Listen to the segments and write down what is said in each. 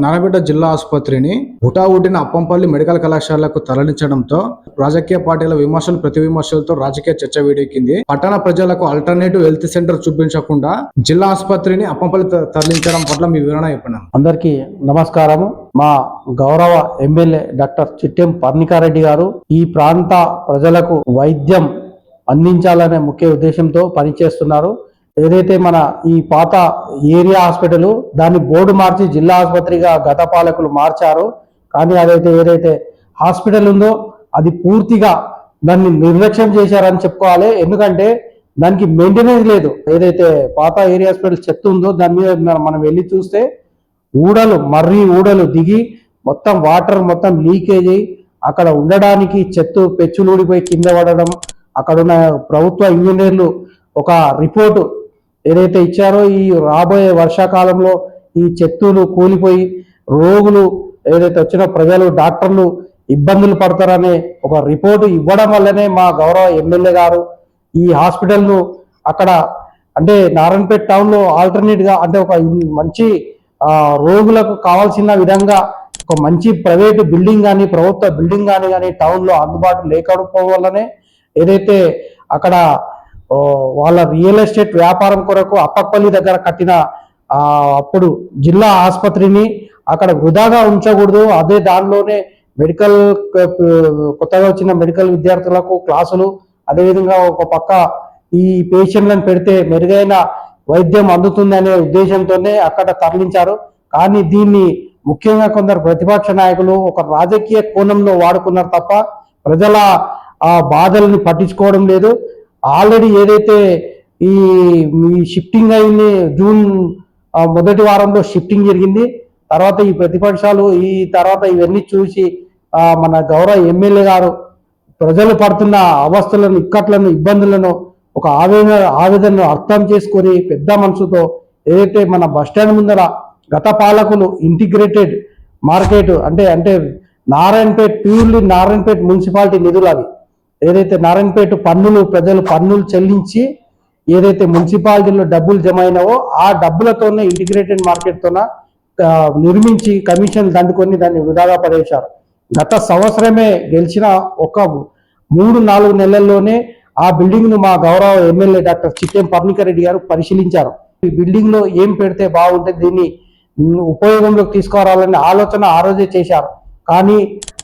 నారాయణపేట జిల్లా ఆసుపత్రిని హుటాహుటిన అప్పంపల్లి మెడికల్ కళాశాలకు తరలించడంతో రాజకీయ పార్టీల విమర్శలు ప్రతి విమర్శలతో రాజకీయ చర్చ వేడెక్కింది. పట్టణ ప్రజలకు ఆల్టర్నేటివ్ హెల్త్ సెంటర్ చూపించకుండా జిల్లా ఆసుపత్రిని అప్పంపల్లి త- తరలించడం పట్ల మీ వివరణ చెప్పండి అందరికీ నమస్కారము. మా గౌరవ ఎమ్మెల్యే డాక్టర్ చిట్టెం పర్ణికారెడ్డి గారు ఈ ప్రాంత ప్రజలకు వైద్యం అందించాలనే ముఖ్య ఉద్దేశంతో పనిచేస్తున్నారు. ఏదైతే మన ఈ పాత ఏరియా హాస్పిటల్ దాన్ని బోర్డు మార్చి జిల్లా ఆసుపత్రిగా గత పాలకులు మార్చారు. కానీ అదైతే ఏదైతే హాస్పిటల్ ఉందో అది పూర్తిగా దాన్ని నిర్లక్ష్యం చేశారని చెప్పుకోవాలి. ఎందుకంటే దానికి మెయింటెనెన్స్ లేదు. ఏదైతే పాత ఏరియా హాస్పిటల్ చెత్త ఉందో దాని మీద మనం వెళ్ళి చూస్తే ఊడలు మర్రి ఊడలు దిగి మొత్తం వాటర్ మొత్తం లీకేజ్ అయ్యి అక్కడ ఉండడానికి చెత్త పెచ్చులు ఊడిపోయి కింద పడడం అక్కడ ఉన్న ప్రభుత్వ ఇంజనీర్లు ఒక రిపోర్టు ఏదైతే ఇచ్చారో ఈ రాబోయే వర్షాకాలంలో ఈ చెత్తులు కూలిపోయి రోగులు ఏదైతే వచ్చిన ప్రజలు డాక్టర్లు ఇబ్బందులు పడతారనే ఒక రిపోర్టు ఇవ్వడం వల్లనే మా గౌరవ ఎమ్మెల్యే గారు ఈ హాస్పిటల్ను అక్కడ అంటే నారాయణపేట టౌన్లో ఆల్టర్నేట్గా అంటే ఒక మంచి రోగులకు కావాల్సిన విధంగా ఒక మంచి ప్రైవేట్ బిల్డింగ్ కానీ ప్రభుత్వ బిల్డింగ్ కానీ కానీ టౌన్లో అందుబాటు లేకపోవడం వల్లనే ఏదైతే అక్కడ వాళ్ళ రియల్ ఎస్టేట్ వ్యాపారం కొరకు అప్పప్పల్లి దగ్గర కట్టిన అప్పుడు జిల్లా ఆసుపత్రిని అక్కడ వృధాగా ఉంచకూడదు. అదే దానిలోనే మెడికల్ కొత్తగా వచ్చిన మెడికల్ విద్యార్థులకు క్లాసులు అదేవిధంగా ఒక పక్క ఈ పేషెంట్లను పెడితే మెరుగైన వైద్యం అందుతుందనే ఉద్దేశంతోనే అక్కడ తరలించారు. కానీ దీన్ని ముఖ్యంగా కొందరు ప్రతిపక్ష నాయకులు ఒక రాజకీయ కోణంలో వాడుకున్నారు తప్ప ప్రజల ఆ బాధల్ని పట్టించుకోవడం లేదు. ఆల్రెడీ ఏదైతే ఈ ఈ షిఫ్టింగ్ అయింది జూన్ మొదటి వారంలో షిఫ్టింగ్ జరిగింది. తర్వాత ఈ ప్రతిపక్షాలు ఈ తర్వాత ఇవన్నీ చూసి మన గౌరవ ఎమ్మెల్యే గారు ప్రజలు పడుతున్న అవస్థలను ఇక్కట్లను ఇబ్బందులను ఒక ఆవేదన ఆవేదనను అర్థం చేసుకొని పెద్ద మనసుతో ఏదైతే మన బస్టాండ్ ముందర గత పాలకులు ఇంటిగ్రేటెడ్ మార్కెట్ అంటే అంటే నారాయణపేట్ ప్యూర్లీ నారాయణపేట్ మున్సిపాలిటీ నిధులు అవి ఏదైతే నారాయణపేట పన్నులు ప్రజలు పన్నులు చెల్లించి ఏదైతే మున్సిపాలిటీలో డబ్బులు జమ అయినావో ఆ డబ్బులతోనే ఇంటిగ్రేటెడ్ మార్కెట్తోన నిర్మించి కమిషన్ దండుకొని దాన్ని వృధాగా పడేశారు. గత సంవత్సరమే గెలిచిన ఒక మూడు నాలుగు నెలల్లోనే ఆ బిల్డింగ్ను మా గౌరవ ఎమ్మెల్యే డాక్టర్ చిట్టెం పర్ణికర్ రెడ్డి గారు పరిశీలించారు. ఈ బిల్డింగ్లో ఏం పెడితే బాగుంటుంది దీన్ని ఉపయోగంలోకి తీసుకురావాలనే ఆలోచన ఆ రోజే చేశారు. కానీ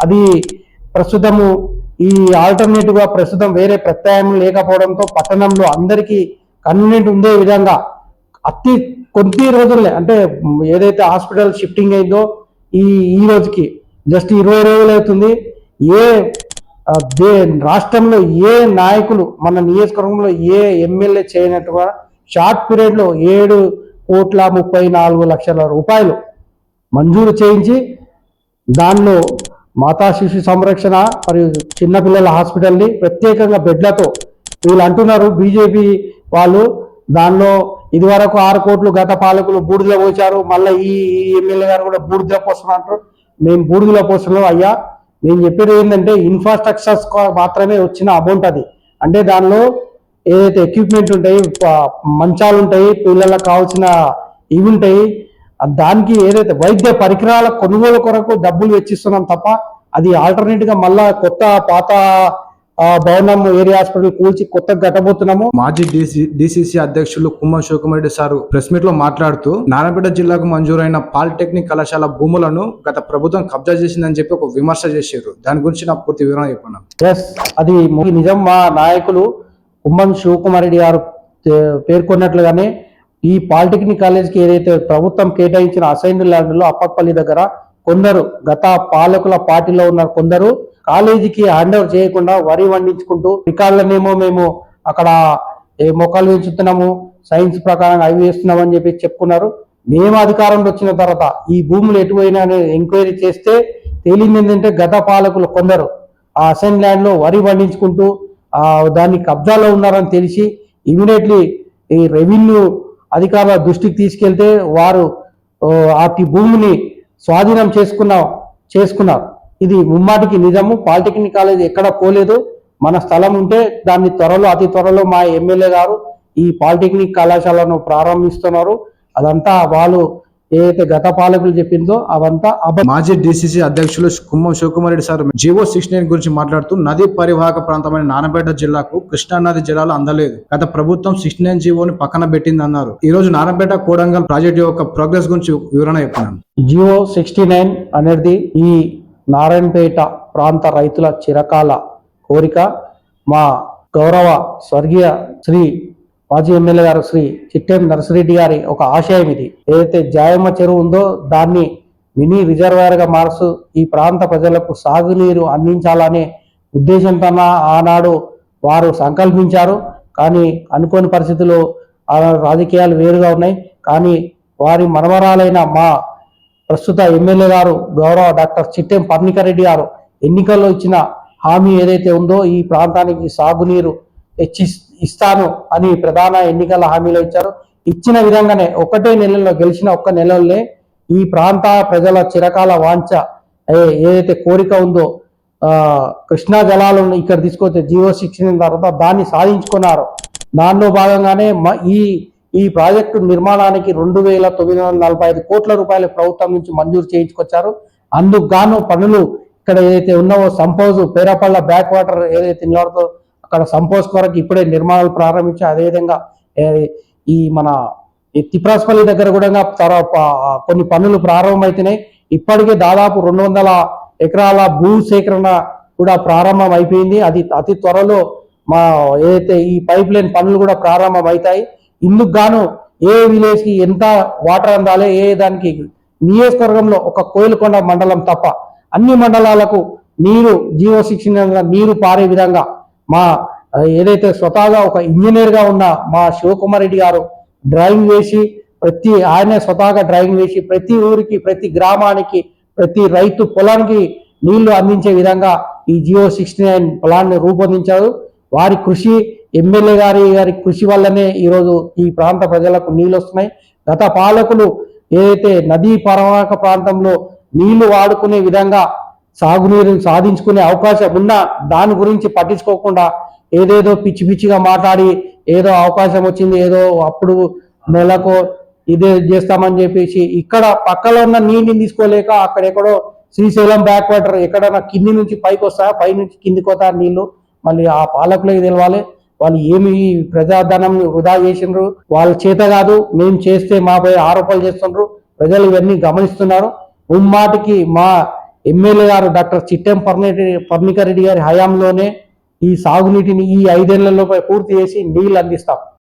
అది ప్రస్తుతము ఈ ఆల్టర్నేటివ్గా ప్రస్తుతం వేరే ప్రత్యాయం లేకపోవడంతో పట్టణంలో అందరికీ కన్వీనియంట్ ఉండే విధంగా అతి కొద్ది రోజులే అంటే ఏదైతే హాస్పిటల్ షిఫ్టింగ్ అయిందో ఈ ఈ రోజుకి జస్ట్ ఇరవై రోజులు అవుతుంది. ఏ దే రాష్ట్రంలో ఏ నాయకులు మన నియోజకవర్గంలో ఏ ఎమ్మెల్యే చేయనట్టుగా షార్ట్ పీరియడ్లో ఏడు కోట్ల ముప్పై నాలుగు లక్షల రూపాయలు మంజూరు చేయించి దానిలో మాతా శిశు సంరక్షణ మరియు చిన్నపిల్లల హాస్పిటల్ని ప్రత్యేకంగా బెడ్లతో వీళ్ళు అంటున్నారు. బీజేపీ వాళ్ళు దానిలో ఇదివరకు ఆరు కోట్లు గత పాలకులు బూడిదలో పోచారు మళ్ళీ ఈ ఎమ్మెల్యే గారు కూడా బూడిదలో పోస్తున్నారు మేము బూడిదలో పోస్తున్నాం అయ్యా. నేను చెప్పేది ఏంటంటే ఇన్ఫ్రాస్ట్రక్చర్స్ మాత్రమే వచ్చిన అమౌంట్ అది. అంటే దానిలో ఏదైతే ఎక్విప్మెంట్ ఉంటాయి మంచాలు ఉంటాయి పిల్లలకు కావాల్సిన ఇవి ఉంటాయి దానికి ఏదైతే వైద్య పరికరాల కొనుగోలు కొరకు డబ్బులు వెచ్చిస్తున్నాం తప్ప అది ఆల్టర్నేట్గా మళ్ళా కొత్త పాత భవనం ఏరియా హాస్పిటల్ కూల్చి కొత్తగా కట్టబోతున్నాము. మాజీ డీసీ డీసీసీ అధ్యక్షులు కుమ్మ శివకుమారెడ్డి సారు ప్రెస్ మీట్లో మాట్లాడుతూ నారాయణపేట జిల్లాకు మంజూరైన పాలిటెక్నిక్ కళాశాల భూములను గత ప్రభుత్వం కబ్జా చేసిందని చెప్పి ఒక విమర్శ చేశారు. దాని గురించి నాకు పూర్తి వివరణ చెప్పండి. ఎస్ అది నిజం. మా నాయకులు కుమ్మం శివకుమార్ రెడ్డి గారు పేర్కొన్నట్లుగానే ఈ పాలిటెక్నిక్ కాలేజ్కి ఏదైతే ప్రభుత్వం కేటాయించిన అసైన్ ల్యాండ్లో అప్పపల్లి దగ్గర కొందరు గత పాలకుల పార్టీలో ఉన్న కొందరు కాలేజీకి హ్యాండ్ ఓవర్ చేయకుండా వరి వండించుకుంటూ రికార్డులనేమో మేము అక్కడ ఏ మొక్కలు పెంచుతున్నాము సైన్స్ ప్రకారం అవి వేస్తున్నాం అని చెప్పి చెప్పుకున్నారు. మేము అధికారంలో వచ్చిన తర్వాత ఈ భూములు ఎటుపోయినా అనే ఎంక్వైరీ చేస్తే తేలింది ఏంటంటే గత పాలకులు కొందరు ఆ అసైన్ ల్యాండ్లో వరి పండించుకుంటూ దాన్ని కబ్జాలో ఉన్నారని తెలిసి ఇమీడియట్లీ ఈ రెవెన్యూ అధికారుల దృష్టికి తీసుకెళ్తే వారు ఓ, భూమిని స్వాధీనం చేసుకున్న చేసుకున్నారు. ఇది ముమ్మాటికి నిజము. పాలిటెక్నిక్ కాలేజ్ ఎక్కడ పోలేదు. మన స్థలం ఉంటే దాన్ని త్వరలో అతి త్వరలో మా ఎమ్మెల్యే గారు ఈ పాలిటెక్నిక్ కళాశాలను ప్రారంభిస్తున్నారు. అదంతా వాళ్ళు ఏదైతే గత పాలకులు చెప్పిందో అవంతా మాజీ డిసిసి అధ్యక్షులు Kummam Shivakumar Reddy sir GO six nine గురించి మాట్లాడుతూ నదీ పరివాహక ప్రాంతమైన నారాయణపేట జిల్లాకు కృష్ణా నది జలాలు అందలేదు. గత ప్రభుత్వం సిక్స్ నైన్ జీవోని పక్కన పెట్టింది అన్నారు. ఈ రోజు నారాయణపేట కోడంగల్ ప్రాజెక్టు యొక్క ప్రోగ్రెస్ గురించి వివరణ చెప్పినాను జియో సిక్స్టీ నైన్ అనేది ఈ నారాయణపేట ప్రాంత రైతుల చిరకాల కోరిక. మా గౌరవ స్వర్గీయ శ్రీ మాజీ ఎమ్మెల్యే గారు శ్రీ చిట్టెం నర్సిరెడ్డి గారి ఒక ఆశయం ఇది. ఏదైతే జాయమ్మ చెరువు ఉందో దాన్ని మినీ రిజర్వాయర్గా మారుస్తూ ఈ ప్రాంత ప్రజలకు సాగునీరు అందించాలనే ఉద్దేశంతో ఆనాడు వారు సంకల్పించారు. కానీ అనుకోని పరిస్థితుల్లో ఆ రాజకీయాలు వేరుగా ఉన్నాయి. కానీ వారి మనవరాలైన మా ప్రస్తుత ఎమ్మెల్యే గారు గౌరవ డాక్టర్ చిట్టెం పర్ణికారెడ్డి గారు ఎన్నికల్లో ఇచ్చిన హామీ ఏదైతే ఉందో ఈ ప్రాంతానికి సాగునీరు తెచ్చి ఇస్తాను అని ప్రధాన ఎన్నికల హామీలు ఇచ్చారు. ఇచ్చిన విధంగానే ఒకటే నెలలో గెలిచిన ఒక్క నెలలోనే ఈ ప్రాంత ప్రజల చిరకాల వాంఛ ఏదైతే కోరిక ఉందో కృష్ణా జలాలను ఇక్కడ తీసుకొచ్చే జియో శిక్షణ తర్వాత దాన్ని సాధించుకున్నారు. దానిలో భాగంగానే మ- ఈ ఈ ప్రాజెక్టు నిర్మాణానికి రెండు వేల తొమ్మిది వందల నలభై ఐదు కోట్ల రూపాయలు ప్రభుత్వం నుంచి మంజూరు చేయించుకొచ్చారు. అందుకు గాను పనులు ఇక్కడ ఏదైతే ఉన్నావో సంపోజ్ పేరపల్ల బ్యాక్ వాటర్ ఏదైతే నిలబడుతుందో అక్కడ సంపోజ్ కొరకు ఇప్పుడే నిర్మాణాలు ప్రారంభించి అదేవిధంగా ఈ మన ఈ తిప్రాస్పల్లి దగ్గర కూడా తర- కొన్ని పనులు ప్రారంభమవుతున్నాయి ఇప్పటికే దాదాపు రెండు వందల ఎకరాల భూ సేకరణ కూడా ప్రారంభం అయిపోయింది అది అతి త్వరలో మా ఏదైతే ఈ పైప్ లైన్ పనులు కూడా ప్రారంభం అవుతాయి ఇందుకు గాను ఏ విలేజ్కి ఎంత వాటర్ అందాలి ఏ దానికి నియోజకవర్గంలో ఒక కోయిలకొండ మండలం తప్ప అన్ని మండలాలకు నీరు జీవో శిక్షణ నీరు పారే విధంగా మా ఏదైతే స్వతహాగా ఒక ఇంజనీర్గా ఉన్న మా శివకుమార్ రెడ్డి గారు డ్రాయింగ్ వేసి ప్రతి ఆయనే స్వతహాగా డ్రాయింగ్ వేసి ప్రతి ఊరికి ప్రతి గ్రామానికి ప్రతి రైతు పొలానికి నీళ్ళు అందించే విధంగా ఈ జియో సిక్స్టీ నైన్ ప్లాన్ని రూపొందించారు. వారి కృషి ఎమ్మెల్యే గారి గారి కృషి వల్లనే ఈరోజు ఈ ప్రాంత ప్రజలకు నీళ్ళు వస్తున్నాయి. గత పాలకులు ఏదైతే నదీ పరవాహక ప్రాంతంలో నీళ్ళు వాడుకునే విధంగా సాగునీరుని సాధించుకునే అవకాశం ఉన్నా దాని గురించి పట్టించుకోకుండా ఏదేదో పిచ్చి పిచ్చిగా మాట్లాడి ఏదో అవకాశం వచ్చింది ఏదో అప్పుడు నెలకు ఇదే చేస్తామని చెప్పేసి ఇక్కడ పక్కలో ఉన్న నీటిని తీసుకోలేక అక్కడెక్కడో శ్రీశైలం బ్యాక్ వాటర్ ఎక్కడన్నా కింది నుంచి పైకి వస్తాయా పై నుంచి కిందికి వస్తా నీళ్ళు మళ్ళీ ఆ పాలకులకి తెలవాలి. వాళ్ళు ఏమి ప్రజాధనం వృధా చేసిండ్రు. వాళ్ళ చేత కాదు మేము చేస్తే మాపై ఆరోపణలు చేస్తుండ్రు. ప్రజలు ఇవన్నీ గమనిస్తున్నారు. ముమ్మాటికి మా ఎమ్మెల్యే గారు డాక్టర్ చిట్టెం పర్ణి పర్ణికారెడ్డి గారి హయాంలోనే ఈ సాగునీటిని ఈ ఐదేళ్ళలో పూర్తి చేసి నీళ్ళు అందిస్తాం.